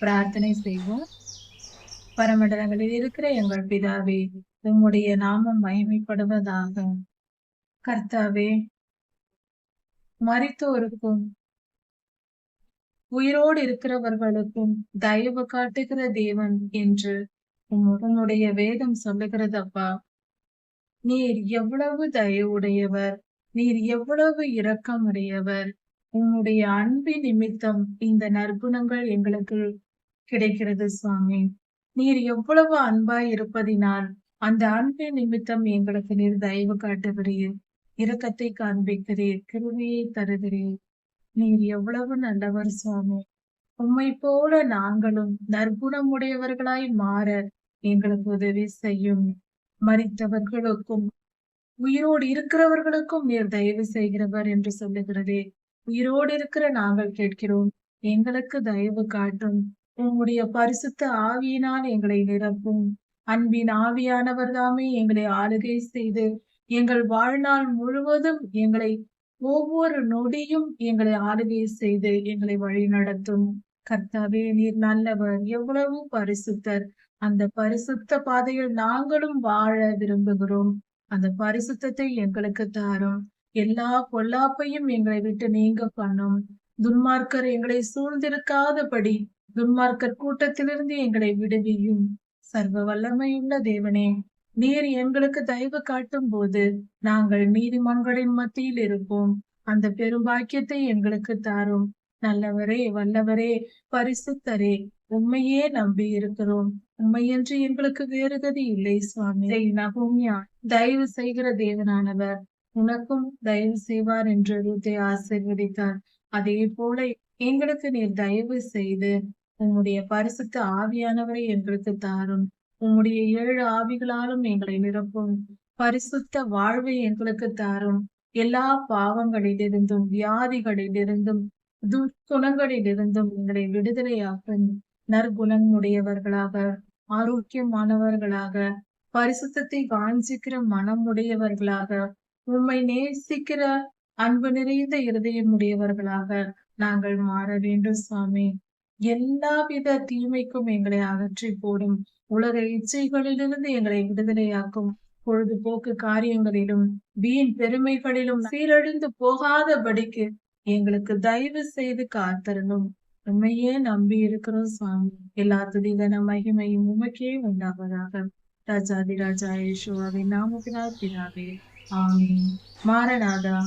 பிரார்த்தனை செய்வோம். பரமண்டலங்களில் இருக்கிற எங்கள் பிதாவே உம்முடைய நாமம் மகிமைப்படுவதாக. கர்த்தாவே மறித்தோருக்கும் உயிரோடு இருக்கிறவர்களுக்கும் தயவு காட்டுகிற தேவன் என்று உன்னுடைய வேதம் சொல்லுகிறதப்பா நீர் எவ்வளவு தயவுடையவர் நீர் எவ்வளவு இரக்கமுடையவர் உன்னுடைய அன்பின் நிமித்தம் இந்த நற்குணங்கள் எங்களுக்கு கிடைக்கிறது சுவாமி. நீர் எவ்வளவு அன்பாய் இருப்பதினால் அந்த அன்பின் நிமித்தம் எங்களுக்கு நீர் தயவு காட்டுகிறீர். இரக்கத்தை காண்பிக்கிறீர். கிருமியை தருகிறீர். நீர் எவ்வளவு நல்லவர் சுவாமி. உம்மை போல நாங்களும் நற்குணமுடையவர்களாய் மாற எங்களுக்கு உதவி செய்யும். மறித்தவர்களுக்கும் உயிரோடு இருக்கிறவர்களுக்கும் நீர் தயவு செய்கிறவர் என்று சொல்லுகிறதே. உயிரோடு இருக்கிற நாங்கள் கேட்கிறோம். எங்களுக்கு தயவு காட்டும். உங்களுடைய பரிசுத்த ஆவியினால் எங்களை நிரப்பும். அன்பின் ஆவியானவர் தாமே எங்களை ஆளுகை செய்து எங்கள் வாழ்நாள் முழுவதும் எங்களை ஒவ்வொரு நொடியும் எங்களை ஆளுகை செய்து எங்களை வழி நடத்தும். கர்த்தாவே நீர் நல்லவர். எவ்வளவு பரிசுத்தர். அந்த பரிசுத்த பாதையில் நாங்களும் வாழ விரும்புகிறோம். அந்த பரிசுத்தத்தை எங்களுக்கு தாரும். எல்லா பொல்லாப்பையும் எங்களை விட்டு நீங்க பண்ணும். துன்மார்க்கர் எங்களை சூழ்ந்திருக்காதபடி துன்மார்க்கர் கூட்டத்திலிருந்து எங்களை விடுவியும். சர்வ வல்லமையுள்ள தேவனே நீர் எங்களுக்கு தயவு காட்டும் போது நாங்கள் நீதிமன்களின் மத்தியில் இருப்போம். அந்த பெரும்பாக்கியத்தை எங்களுக்கு தாரும். நல்லவரே வல்லவரே பரிசுத்தரே உண்மையே நம்பி இருக்கிறோம். உண்மையன்று எங்களுக்கு வேறு கதி இல்லை சுவாமி. நகும்யா. தயவு செய்கிற தேவனானவர் உனக்கும் தயவு செய்வார் என்று ரூத்தை ஆசீர்வதித்தார். அதே போல எங்களுக்கு நீர் தயவு செய்து உம்முடைய பரிசுத்த ஆவியானவரை எங்களுக்கு தாரும். உம்முடைய ஏழு ஆவிகளாலும் எங்களை நிரப்பும். பரிசுத்த வாழ்வை எங்களுக்கு தாரும். எல்லா பாவங்களிலிருந்தும் வியாதிகளிலிருந்தும் துர்க்குணங்களிலிருந்தும் எங்களை விடுதலையாக்கும். நற்குணமுடையவர்களாக ஆரோக்கியமானவர்களாக பரிசுத்தத்தை வாஞ்சிக்கிற மனமுடையவர்களாக உம்மை நேசிக்கிற அன்பு நிறைந்த இருதயமுடையவர்களாக நாங்கள் மாற வேண்டும் சுவாமி எல்லாவித தீமைக்கும் எங்களை அகற்றி போடும். உலக இச்சைகளிலிருந்து எங்களை விடுதலையாக்கும். பொழுதுபோக்கு காரியங்களிலும் வீண் பெருமைகளிலும் சீரழிந்து போகாதபடிக்கு எங்களுக்கு தயவு செய்து காத்தரணும் உண்மையே நம்பி இருக்கிறோம் சுவாமி எல்லா துதிகன மகிமையும் உமக்கே உண்டாவதாக. ராஜாதி ராஜா யேசுவாவின் நாமத்தினால் பிதாவே. ஆமென் மாரநாதா